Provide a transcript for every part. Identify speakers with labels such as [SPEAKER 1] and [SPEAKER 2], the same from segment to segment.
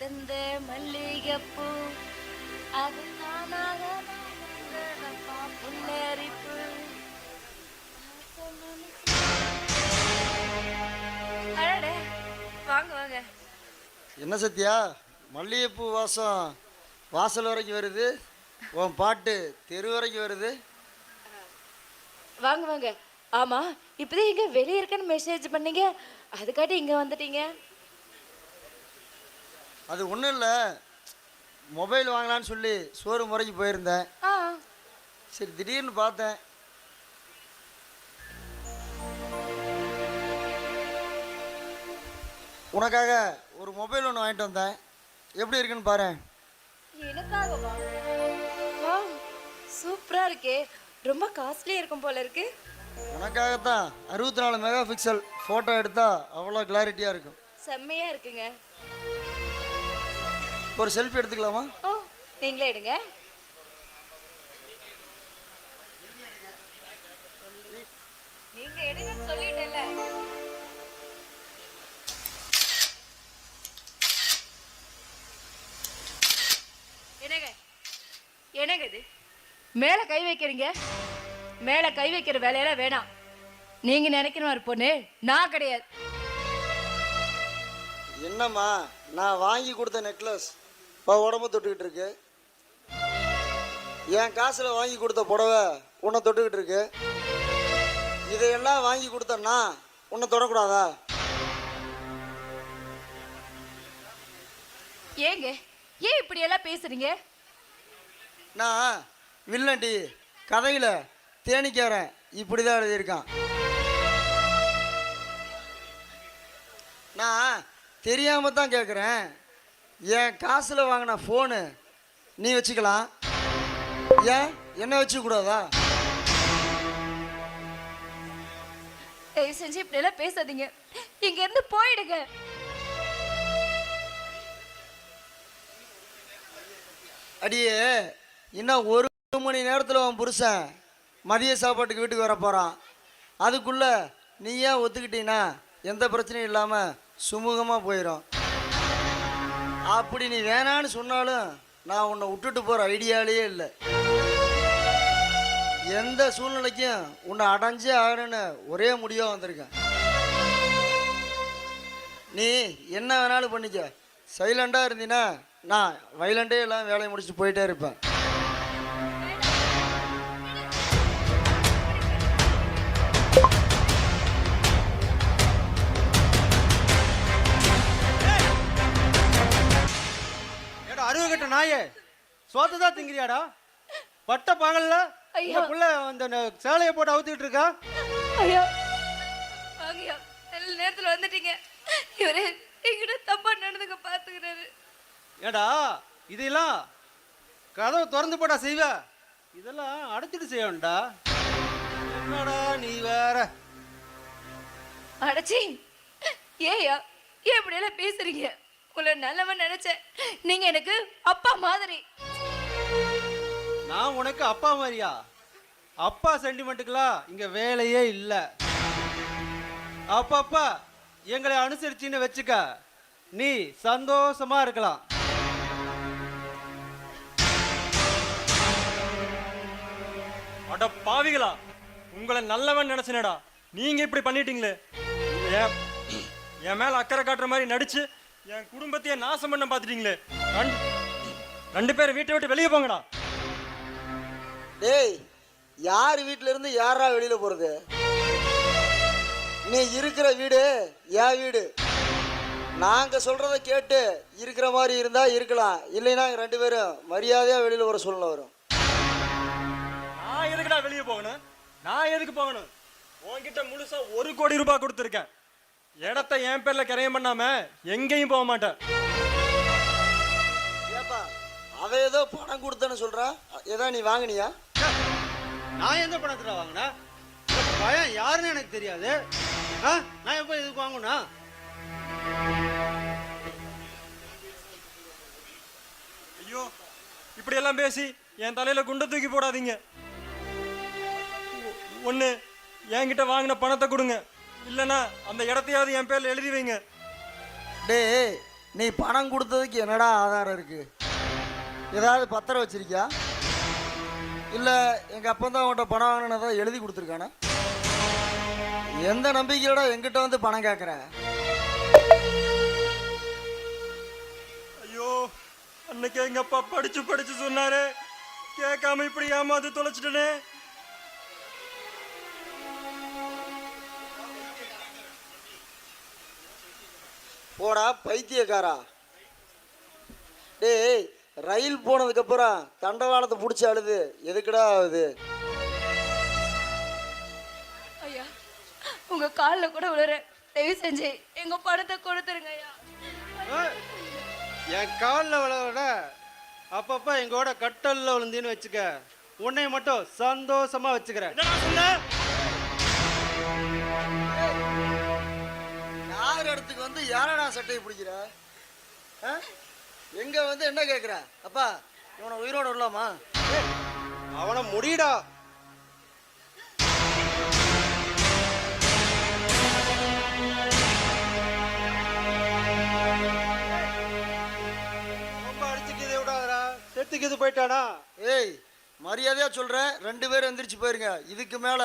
[SPEAKER 1] தந்த மல்லிகைப்பூ அது தானாக அடடே வாங்க வாங்க.
[SPEAKER 2] என்ன சத்யா? மல்லிகைப்பூ வாசம் வாசல் வரைக்கும் வருது. உன் பாட்டு தெரு வரைக்கும் வருது.
[SPEAKER 1] வாங்க வாங்க. ஆமா இப்பதான் இங்க வெளியே இருக்கன்னு மெசேஜ் பண்ணீங்க. அதுக்காட்டி இங்க வந்துட்டீங்க.
[SPEAKER 2] அது ஒன்றும் இல்லை. மொபைல் வாங்கலான்னு சொல்லி சோறு முறைக்கு போயிருந்தேன். சரி திடீர்னு பார்த்தேன். உனக்காக ஒரு மொபைல் ஒன்று வாங்கிட்டு வந்தேன். எப்படி இருக்குன்னு பாரு.
[SPEAKER 1] எனக்காகவா? வா சூப்பரா இருக்கே. ரொம்ப காஸ்ட்லியா இருக்கும் போல இருக்கு.
[SPEAKER 2] உனக்காகத்தான் அறுபத்தி நாலு மெகா பிக்சல் ஃபோட்டோ எடுத்தால் அவ்வளோ கிளாரிட்டியாக இருக்கும்.
[SPEAKER 1] செம்மையா இருக்குங்க.
[SPEAKER 2] ஒரு செல்ஃபி எடுத்துக்கலாமா?
[SPEAKER 1] ஓ நீங்களே எடுங்க. நீங்க எடுங்கன்னு சொல்லிட்டேன்ல. என்னங்க? என்னங்க இது? மேல கை வைக்கிறீங்க? மேல கை வைக்கிற வேலையெல்லாம் வேணாம். நீங்க நினைக்கிற மாதிரி பொண்ணு நான் கிடையாது.
[SPEAKER 2] என்னம்மா நான் வாங்கி கொடுத்த நெக்லஸ் உடம்பு தொட்டுக்கிட்டு இருக்கு. என் காசில் வாங்கி கொடுத்த புடவை உன்னை தொட்டுக்கிட்டு இருக்கு. இதையெல்லாம் வாங்கி கொடுத்தேன்னா உன்னை தொடக்கூடாதா?
[SPEAKER 1] ஏங்க ஏன் இப்படி எல்லாம் பேசுறீங்க?
[SPEAKER 2] நான் வில்லன்டி கதையில் தேனிக்காரன் இப்படி தான் எழுதியிருக்கான். நான் தெரியாம தான் கேட்குறேன் என் காசில் வாங்கின ஃபோனு நீ வச்சுக்கலாம்? ஏன்? என்ன வச்சுக்கூடாதா
[SPEAKER 1] தயவு செஞ்சு இப்படி எல்லாம் பேசாதீங்க. இங்க இருந்து போயிடுங்க.
[SPEAKER 2] அடியே இன்னும் ஒரு மணி நேரத்தில் உன் புருஷன் மதிய சாப்பாட்டுக்கு வீட்டுக்கு வர போகிறான் அதுக்குள்ளே நீ ஏன் ஒத்துக்கிட்டீன்னா எந்த பிரச்சனையும் இல்லாமல் சுமூகமாக போயிடும் அப்படி நீ வேணான்னு சொன்னாலும் நான் உன்னை விட்டுட்டு போகிற ஐடியாலேயே இல்லை. எந்த சூழ்நிலைக்கும் உன்னை அடைஞ்சே ஆகணும்னு ஒரே முடிவாக வந்திருக்கேன். நீ என்ன வேணாலும் பண்ணிக்க. சைலண்டாக இருந்தீன்னா நான் வைலண்டே எல்லாம் வேலையை முடிச்சுட்டு போயிட்டே இருப்பேன்.
[SPEAKER 3] நாயே சோத்து தான் திங்கிறியாடா? பட்ட பகல்ல
[SPEAKER 1] ஐயா.
[SPEAKER 3] புள்ள அந்த சேலையை போட்டு அவுத்துக்கிட்டு இருக்கா?
[SPEAKER 1] ஐயா. வாங்கய்யா நல்ல நேரத்துல வந்துட்டீங்க. இவரு எங்கிட்ட தப்பா நடந்துக்க பாத்துக்கிறாரு.
[SPEAKER 3] ஏடா இதெல்லாம் கதவை திறந்து போடா செய்வ? இதெல்லாம் அடைச்சிட்டு செய்யணும்டா. என்னடா நீ வேற?
[SPEAKER 1] அடச்சி. ஏயா ஏன் இப்படி எல்லாம் பேசுறீங்க? உங்களை நல்லவன் நினைச்சேன். நீங்க எனக்கு அப்பா மாதிரி.
[SPEAKER 3] நான் உனக்கு அப்பா மாதிரியா? அப்பா சென்டிமெண்ட்டுக்கெல்லாம் இங்க வேலையே இல்ல. அப்பப்பா எங்களை அனுசரிச்சின்னு வச்சுக்க நீ சந்தோஷமா இருக்கலாம்.
[SPEAKER 4] அட பாவிகளா உங்களை நல்லவன் நினைச்சனடா. நீங்க இப்படி பண்ணிட்டீங்களே. என் என் மேல அக்கறை காட்டுற மாதிரி நடிச்சு என் குடும்பத்தையே நாசம் பண்ண பார்த்துட்டீங்களே ரெண்டு ரெண்டு பேரும் வீட்டை விட்டு வெளியே போங்கடா.
[SPEAKER 2] டேய் யார் வீட்டில இருந்து யாரா வெளியில போறது? நீ இருக்கிற வீடு என் வீடு. நாங்க சொல்றத கேட்டு இருக்கிற மாதிரி இருந்தா இருக்கலாம். இல்லைன்னா ரெண்டு பேரும் மரியாதையா வெளியில வர சூழ்நிலை வரும்.
[SPEAKER 4] நான் எதுக்குடா வெளியே போகணும்? நான் எதுக்கு போகணும்? உன்கிட்ட முழுசா ஒரு கோடி ரூபாய் கொடுத்துருக்கேன். இடத்த என் பேர்ல கரையம் பண்ணாம எங்கேயும் போக மாட்டேன்.
[SPEAKER 2] ஏப்பா அவ ஏதோ பணம் கொடுத்தேன்னு சொல்றா? ஏதா நீ வாங்குனியா?
[SPEAKER 3] நான் எந்த பணத்துல வாங்கினா? பயம் யாருன்னு எனக்கு தெரியாது. ஆ நான் எப்போ இதுக்கு வாங்கணும்னா
[SPEAKER 4] ஐயோ இப்படி எல்லாம் பேசி என் தலையில குண்டை தூக்கி போடாதீங்க. ஒ- ஒண்ணு என்கிட்ட வாங்கின பணத்தை கொடுங்க. இல்லைன்னா அந்த இடத்தையாவது என் பேர்ல எழுதி வைங்க.
[SPEAKER 2] டேய் நீ பணம் கொடுத்ததுக்கு என்னடா ஆதாரம் இருக்கு? ஏதாவது பத்திரம் வச்சிருக்கியா? இல்லை எங்கள் அப்பா தான் உன்கிட்ட பணம் வாங்கினதா எழுதி கொடுத்துருக்கானா? எந்த நம்பிக்கையோட எங்கிட்ட வந்து பணம் கேட்குற
[SPEAKER 4] ஐயோ அன்னைக்கு எங்க அப்பா படிச்சு படிச்சு சொன்னாரு. கேட்காம இப்படி ஏமாந்து தொலைச்சிட்டனே.
[SPEAKER 2] போடா பைத்தியக்காரா. டேய் ரயில் போனதுக்கப்புறம் தண்டவாளத்தை பிடிச்சி அழுது. எதுக்குடா ஆகுது
[SPEAKER 1] ஐயா உங்க காலில் கூட விழுறேன் தயவு செஞ்சு எங்க பணத்தை கொடுத்துருங்க ஐயா.
[SPEAKER 3] என் காலில் விளையாட அப்பப்போ எங்கூட கட்டலில் விழுந்தின்னு வச்சுக்க. உன்னை மட்டும் சந்தோஷமா வச்சுக்கிறேன்.
[SPEAKER 4] என்னடா
[SPEAKER 2] வந்து யாரடா சட்டையை பிடிக்கிற? ஆ? எங்க வந்து என்ன கேட்குற அப்பா இவனை உயிரோட விடலாமா?
[SPEAKER 3] அவனை முடியடா ரொம்ப இது போயிட்டானா?
[SPEAKER 2] ஏய் மரியாதையா சொல்றேன் ரெண்டு பேரும் எந்திரிச்சு போயிருங்க. இதுக்கு மேல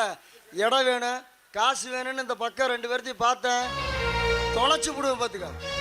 [SPEAKER 2] இடம் வேணும் காசு வேணும்னு இந்த பக்கம் ரெண்டு பேர்த்தையும் பார்த்தேன். தொலைச்சு விடுவேன் பார்த்துக்க